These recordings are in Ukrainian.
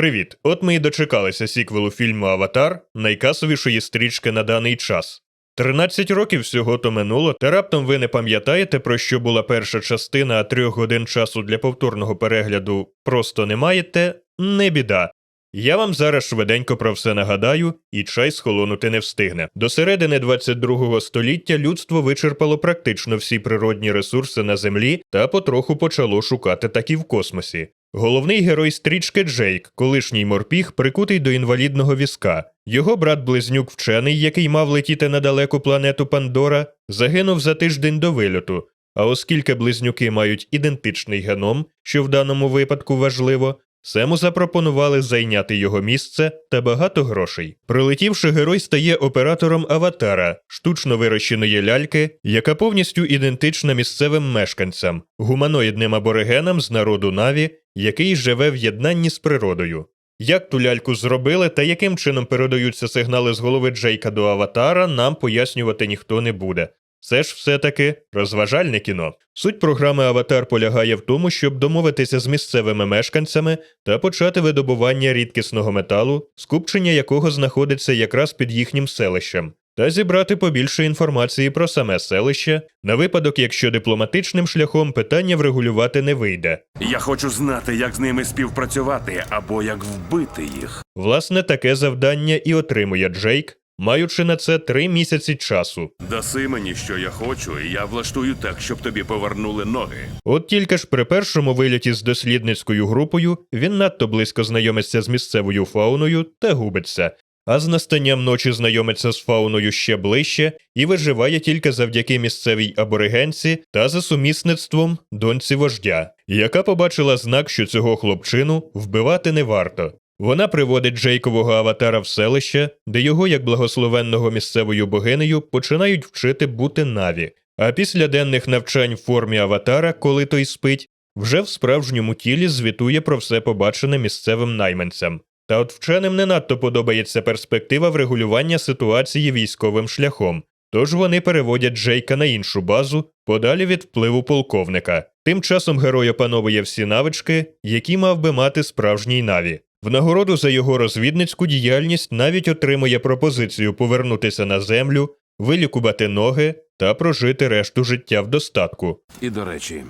Привіт! От ми і дочекалися сіквелу фільму Аватар, найкасовішої стрічки на даний час. 13 років всього то минуло, та раптом ви не пам'ятаєте, про що була перша частина, а трьох годин часу для повторного перегляду просто не маєте? Не біда. Я вам зараз швиденько про все нагадаю, і чай схолонути не встигне. До середини 22 століття людство вичерпало практично всі природні ресурси на землі та потроху почало шукати такі в космосі. Головний герой стрічки Джейк, колишній морпіг, прикутий до інвалідного візка. Його брат-близнюк вчений, який мав летіти на далеку планету Пандора, загинув за тиждень до вильоту. А оскільки близнюки мають ідентичний геном, що в даному випадку важливо, Сему запропонували зайняти його місце та багато грошей. Прилетівши, герой стає оператором аватара, штучно вирощеної ляльки, яка повністю ідентична місцевим мешканцям, гуманоїдним аборигенам з народу Наві, який живе в єднанні з природою. Як ту ляльку зробили та яким чином передаються сигнали з голови Джейка до аватара, нам пояснювати ніхто не буде. Це ж все-таки розважальне кіно. Суть програми Аватар полягає в тому, щоб домовитися з місцевими мешканцями та почати видобування рідкісного металу, скупчення якого знаходиться якраз під їхнім селищем, та зібрати побільше інформації про саме селище, на випадок, якщо дипломатичним шляхом питання врегулювати не вийде. Я хочу знати, як з ними співпрацювати або як вбити їх. Власне, таке завдання і отримує Джейк, маючи на це три місяці часу. Даси мені, що я хочу, і я влаштую так, щоб тобі повернули ноги. От тільки ж при першому вильоті з дослідницькою групою він надто близько знайомиться з місцевою фауною та губиться, а з настанням ночі знайомиться з фауною ще ближче і виживає тільки завдяки місцевій аборигенці та за сумісництвом доньці вождя, яка побачила знак, що цього хлопчину вбивати не варто. Вона приводить Джейкового аватара в селище, де його, як благословенного місцевою богинею, починають вчити бути наві. А після денних навчань в формі аватара, коли той спить, вже в справжньому тілі звітує про все побачене місцевим найманцям. Та от вченим не надто подобається перспектива врегулювання ситуації військовим шляхом. Тож вони переводять Джейка на іншу базу, подалі від впливу полковника. Тим часом герой опановує всі навички, які мав би мати справжній наві. В нагороду за його розвідницьку діяльність навіть отримує пропозицію повернутися на землю, вилікувати ноги та прожити решту життя в достатку. І до речі,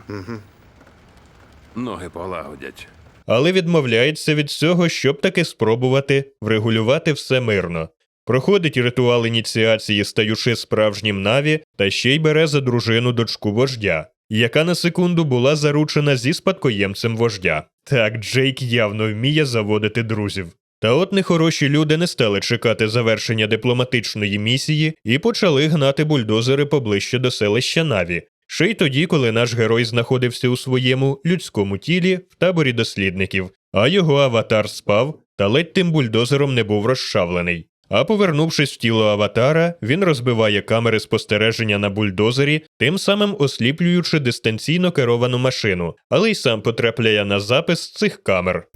ноги полагодять. але відмовляється від цього, щоб таки спробувати врегулювати все мирно. Проходить ритуал ініціації, стаючи справжнім наві, та ще й бере за дружину дочку вождя, яка на секунду була заручена зі спадкоємцем вождя. Так, Джейк явно вміє заводити друзів. Та от нехороші люди не стали чекати завершення дипломатичної місії і почали гнати бульдозери поближче до селища Наві, ще й тоді, коли наш герой знаходився у своєму людському тілі в таборі дослідників, а його аватар спав, та ледь тим бульдозером не був розчавлений. А повернувшись в тіло аватара, він розбиває камери спостереження на бульдозері, тим самим осліплюючи дистанційно керовану машину, але й сам потрапляє на запис цих камер.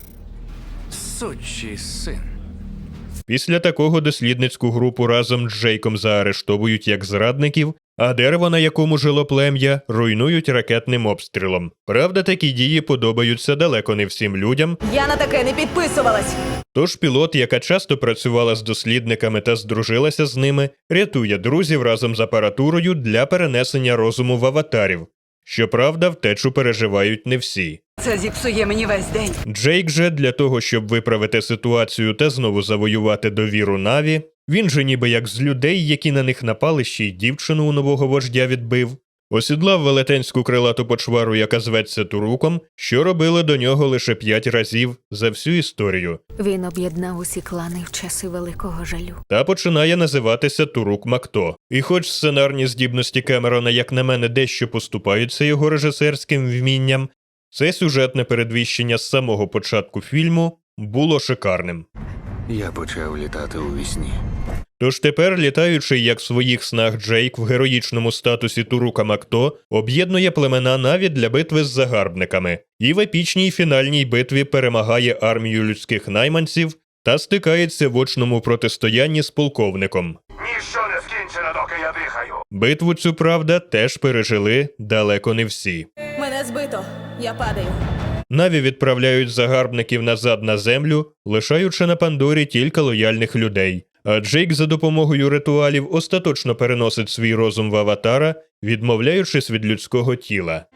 Сучий син. Після такого дослідницьку групу разом з Джейком заарештовують як зрадників, а дерево, на якому жило плем'я, руйнують ракетним обстрілом. Правда, такі дії подобаються далеко не всім людям, Я на таке не підписувалась. Тож пілот, яка часто працювала з дослідниками та здружилася з ними, рятує друзів разом з апаратурою для перенесення розуму в аватарів. Щоправда, втечу переживають не всі. Це зіпсує мені весь день. Джейк же для того, щоб виправити ситуацію та знову завоювати довіру Наві, він же ніби як з людей, які на них напали, ще й дівчину у нового вождя відбив, осідлав велетенську крилату почвару, яка зветься Туруком, що робили до нього лише п'ять разів за всю історію, Він об'єднав усі клани в часи великого жалю. та починає називатися Турук Макто. І хоч сценарні здібності Кемерона, як на мене, дещо поступаються його режисерським вмінням, це сюжетне передвіщення з самого початку фільму було шикарним. Я почав літати у вісні. Тож тепер, літаючи як в своїх снах Джейк в героїчному статусі Турука Макто, об'єднує племена Наві для битви з загарбниками, і в епічній фінальній битві перемагає армію людських найманців та стикається в очному протистоянні з полковником. Ніщо не скінчено, доки я дихаю. Битву цю правда теж пережили далеко не всі. Мене збито. Я падаю. Наві відправляють загарбників назад на землю, лишаючи на Пандорі тільки лояльних людей. А Джейк за допомогою ритуалів остаточно переносить свій розум в аватара, відмовляючись від людського тіла.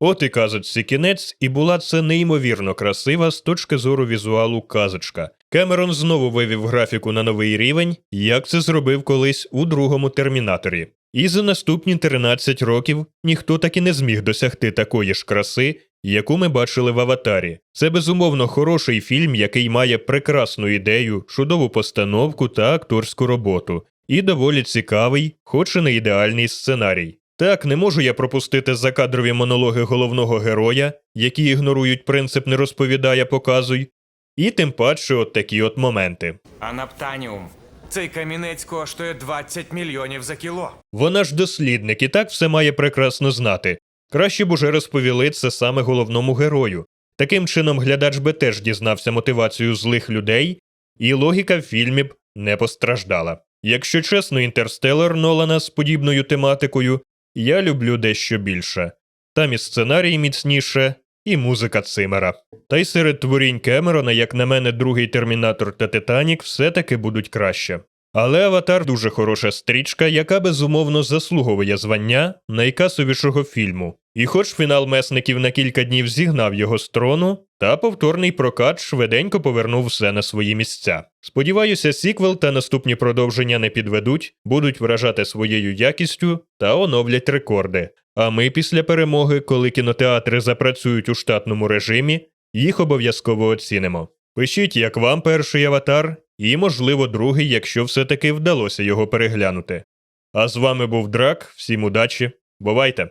От і казочці кінець, і була це неймовірно красива з точки зору візуалу казочка. Кемерон знову вивів графіку на новий рівень, як це зробив колись у другому термінаторі. І за наступні 13 років ніхто так і не зміг досягти такої ж краси, яку ми бачили в аватарі. Це безумовно хороший фільм, який має прекрасну ідею, чудову постановку та акторську роботу, і доволі цікавий, хоч і не ідеальний сценарій. Так, не можу я пропустити закадрові монологи головного героя, які ігнорують принцип не розповідай, а показуй, і тим паче от такі от моменти. Анаптаніум. Цей камінець коштує 20 мільйонів за кіло. Вона ж дослідник і так все має прекрасно знати. Краще б уже розповіли це саме головному герою. Таким чином, глядач би теж дізнався мотивацію злих людей, і логіка в фільмі б не постраждала. Якщо чесно, інтерстелар Нолана з подібною тематикою я люблю дещо більше. Там і сценарій міцніше, і музика Цимера. Та й серед творінь Кемерона, як на мене, другий Термінатор та Титанік все-таки будуть краще. Але Аватар дуже хороша стрічка, яка безумовно заслуговує звання найкасовішого фільму. І хоч фінал месників на кілька днів зігнав його з трону, та повторний прокат швиденько повернув все на свої місця. Сподіваюся, сіквел та наступні продовження не підведуть, будуть вражати своєю якістю та оновлять рекорди. А ми після перемоги, коли кінотеатри запрацюють у штатному режимі, їх обов'язково оцінимо. Пишіть, як вам перший аватар, і, можливо, другий, якщо все-таки вдалося його переглянути. А з вами був Драк, всім удачі, бувайте!